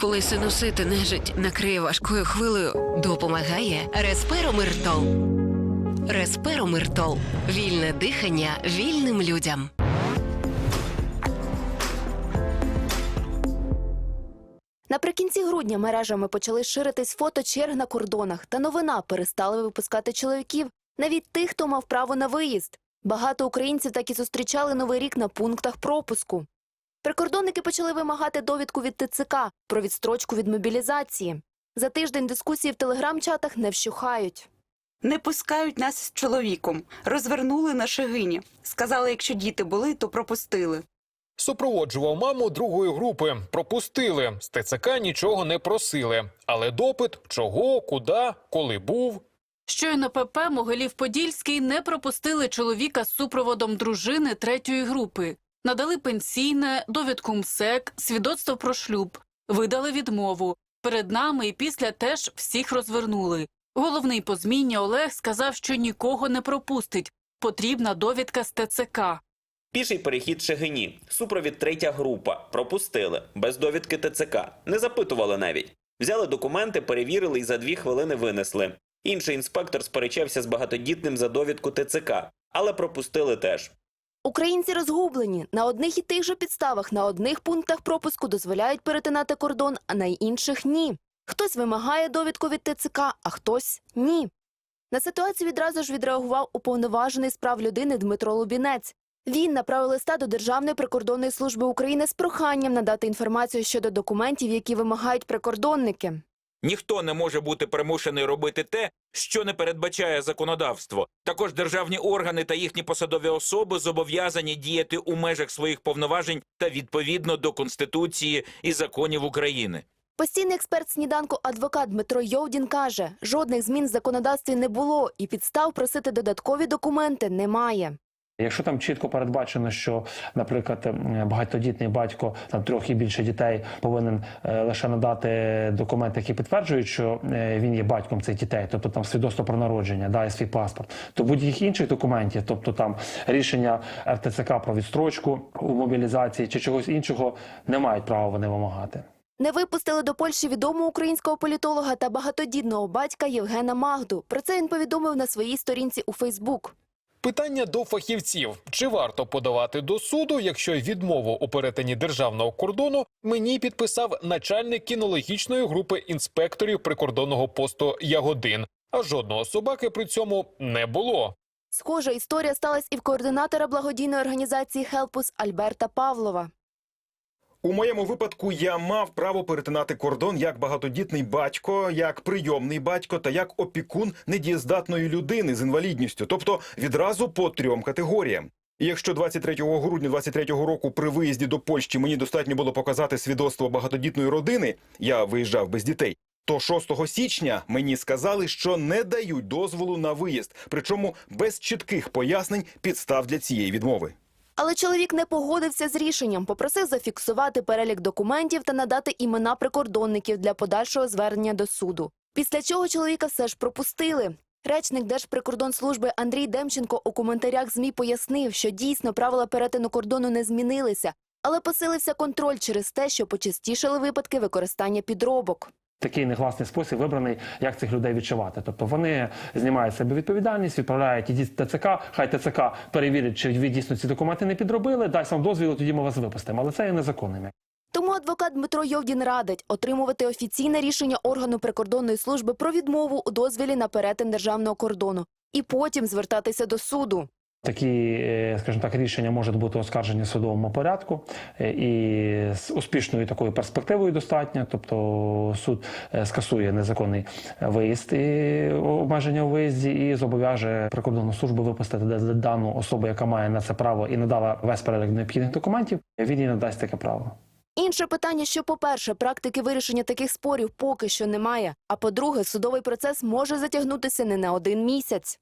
Коли синусити нежить накриє важкою хвилею, Допомагає Респиромиртол. Респиромиртол. Вільне дихання вільним людям. Наприкінці грудня мережами почали ширитись фото черг на кордонах, та новина перестали випускати чоловіків, навіть тих, хто мав право на виїзд. Багато українців так і зустрічали новий рік на пунктах пропуску. Прикордонники почали вимагати довідку від ТЦК про відстрочку від мобілізації. За тиждень дискусії в телеграм-чатах не вщухають. Не пускають нас з чоловіком. Розвернули на шигині. Сказали, якщо діти були, то пропустили. Супроводжував маму другої групи. Пропустили. З ТЦК нічого не просили. Але допит чого, куди, коли був. Щойно ПП Могилів-Подільський не пропустили чоловіка з супроводом дружини третьої групи. Надали пенсійне, довідку МСЕК, свідоцтво про шлюб, видали відмову. Перед нами і після теж всіх розвернули. Головний по зміні Олег сказав, що нікого не пропустить. Потрібна довідка з ТЦК. Піший перехід Шегині. Супровід третя група. Пропустили. Без довідки ТЦК. Не запитували навіть. Взяли документи, перевірили і за дві хвилини винесли. Інший інспектор сперечався з багатодітним за довідку ТЦК, але пропустили теж. Українці розгублені. На одних і тих же підставах на одних пунктах пропуску дозволяють перетинати кордон, а на інших ні. Хтось вимагає довідку від ТЦК, а хтось ні. На ситуацію відразу ж відреагував уповноважений з прав людини Дмитро Лубінець. Він направив листа до Державної прикордонної служби України з проханням надати інформацію щодо документів, які вимагають прикордонники. Ніхто не може бути примушений робити те, що не передбачає законодавство. Також державні органи та їхні посадові особи зобов'язані діяти у межах своїх повноважень та відповідно до Конституції і законів України. Постійний експерт сніданку адвокат Дмитро Йовдін каже, жодних змін в законодавстві не було і підстав просити додаткові документи немає. Якщо там чітко передбачено, що, наприклад, ем, багатодітний батько там трьох і більше дітей повинен е, лише надати документи, які підтверджують, що е, він є батьком цих дітей, тобто там свідоцтво про народження, да, і свій паспорт, то будь-яких інших документів, тобто там рішення РТЦК про відстрочку у мобілізації чи чогось іншого, не мають права вони вимагати. Не випустили до Польщі відомого українського політолога та багатодітного батька Євгена Магду. Про це він повідомив на своїй сторінці у Фейсбук. Питання до фахівців: чи варто подавати до суду, якщо відмову у перетині державного кордону мені підписав начальник кінологічної групи інспекторів прикордонного посту Ягодин, а жодного собаки при цьому не було. Схожа історія сталася і в координатора благодійної організації Хелпус Альберта Павлова. У моєму випадку я мав право перетинати кордон як багатодітний батько, як прийомний батько та як опікун недієздатної людини з інвалідністю, тобто відразу по трьом категоріям. І якщо 23 грудня 23 року при виїзді до Польщі мені достатньо було показати свідоцтво багатодітної родини, я виїжджав без дітей. То 6 січня мені сказали, що не дають дозволу на виїзд, причому без чітких пояснень підстав для цієї відмови. Але чоловік не погодився з рішенням, попросив зафіксувати перелік документів та надати імена прикордонників для подальшого звернення до суду. Після чого чоловіка все ж пропустили. Речник Держприкордонслужби Андрій Демченко у коментарях ЗМІ пояснив, що дійсно правила перетину кордону не змінилися, але посилився контроль через те, що почастішали випадки використання підробок. Такий негласний спосіб вибраний, як цих людей відчувати. Тобто вони знімають себе відповідальність, відправляють в ТЦК, хай ТЦК перевірить, чи ви дійсно ці документи не підробили, дасть вам дозвіл, тоді ми вас випустимо. Але це є незаконним. Тому адвокат Дмитро Йовдін радить отримувати офіційне рішення органу прикордонної служби про відмову у дозвілі на перетин державного кордону і потім звертатися до суду. Такі, е, скажімо так, рішення можуть бути оскаржені в судовому порядку е, і з успішною такою перспективою достатньо. Тобто суд е, скасує незаконний виїзд і обмеження у виїзді і зобов'яже прикордонну службу випустити дану особу, яка має на це право і надала весь перелік необхідних документів. Він їй надасть таке право. Інше питання, що, по-перше, практики вирішення таких спорів поки що немає. А по-друге, судовий процес може затягнутися не на один місяць.